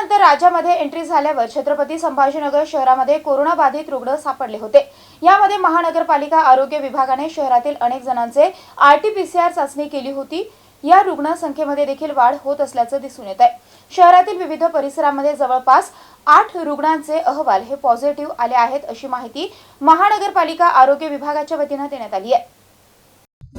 त्यानंतर राज्यामध्ये एंट्री झाल्यावर छत्रपती संभाजीनगर शहरामध्ये कोरोनाबाधित रुग्ण सापडले होते. यामध्ये महानगरपालिका आरोग्य विभागाने शहरातील अनेक जणांचे आरटीपीसीआर चाचणी केली होती. या रुग्ण संख्येमध्ये देखील वाढ होत असल्याचं दिसून येत आहे शहरातील विविध परिसरामध्ये जवळपास आठ रुग्णांचे अहवाल हे पॉझिटिव्ह आले आहेत अशी माहिती महानगरपालिका आरोग्य विभागाच्या वतीनं देण्यात आली आहे.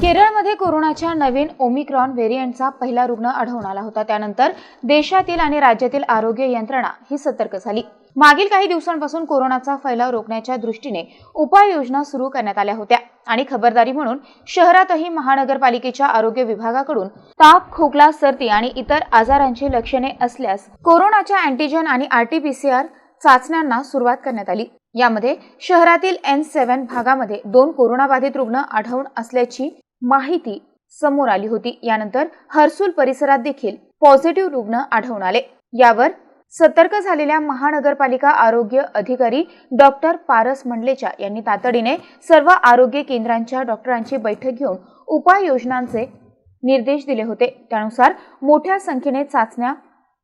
केरळमध्ये कोरोनाच्या नवीन ओमिक्रॉन व्हेरियंटचा पहिला रुग्ण आढळून आला होता. त्यानंतर देशातील आणि राज्यातील आरोग्य यंत्रणा ही सतर्क झाली. मागील काही दिवसांपासून कोरोनाचा फैलाव रोखण्याच्या दृष्टीने उपाययोजना सुरू करण्यात आल्या होत्या. आणि खबरदारी म्हणून शहरातही महानगरपालिकेच्या आरोग्य विभागाकडून ताप खोकला सर्दी आणि इतर आजारांची लक्षणे असल्यास कोरोनाच्या अँटीजन आणि आरटीपीसीआर चाचण्यांना सुरुवात करण्यात आली. यामध्ये शहरातील एन सेव्हन भागामध्ये दोन कोरोनाबाधित रुग्ण आढळून असल्याची माहिती समोर आली होती. यानंतर हर्सुल परिसरात देखील पॉझिटिव्ह रुग्ण आढळून आले. यावर सतर्क झालेल्या महानगरपालिका आरोग्य अधिकारी डॉक्टर पारस मंडलेचा यांनी तातडीने सर्व आरोग्य केंद्रांच्या डॉक्टरांची बैठक घेऊन उपाययोजनांचे निर्देश दिले होते. त्यानुसार मोठ्या संख्येने चाचण्या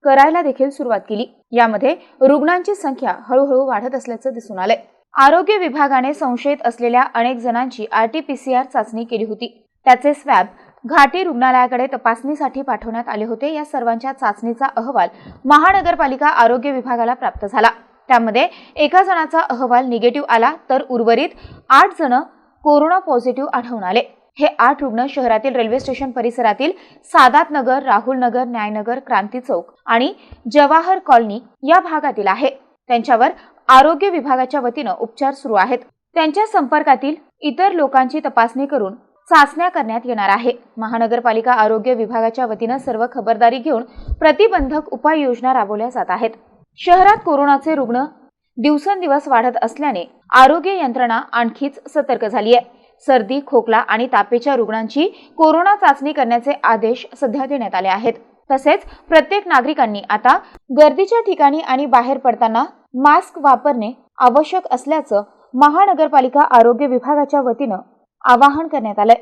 करायला देखील सुरुवात केली. यामध्ये रुग्णांची संख्या हळूहळू वाढत असल्याचं दिसून आलंय. आरोग्य विभागाने संशयित असलेल्या अनेक जणांची आरटीपीसीआर चाचणी केली होती. त्याचे स्वॅब घाटी रुग्णालयाकडे तपासणीसाठी पाठवण्यात आले होते. या सर्वांच्या चाचणीचा अहवाल महानगरपालिका आरोग्य विभागाला प्राप्त झाला. त्यामध्ये एका जणाचा अहवाल निगेटिव्ह आला तर उर्वरित आठ जण कोरोना पॉझिटिव्ह आढळून आले. हे आठ रुग्ण शहरातील रेल्वे स्टेशन परिसरातील सादात नगर राहुल नगर न्यायनगर क्रांती चौक आणि जवाहर कॉलनी या भागातील आहे. त्यांच्यावर आरोग्य विभागाच्या वतीनं उपचार सुरू आहेत. त्यांच्या संपर्कातील इतर लोकांची तपासणी करून चाचण्या करण्यात येणार आहे. महानगरपालिका आरोग्य विभागाच्या वतीनं सर्व खबरदारी घेऊन प्रतिबंधक उपाययोजना राबवल्या जात आहेत. शहरात कोरोनाचे रुग्ण दिवसेंदिवस वाढत असल्याने आरोग्य यंत्रणा आणखीच सतर्क झाली आहे. सर्दी खोकला आणि तापेच्या रुग्णांची कोरोना चाचणी करण्याचे आदेश सध्या देण्यात आले आहेत. तसेच प्रत्येक नागरिकांनी आता गर्दीच्या ठिकाणी आणि बाहेर पडताना मास्क वापरणे आवश्यक असल्याचं महानगरपालिका आरोग्य विभागाच्या वतीनं आवाहन करण्यात आलंय.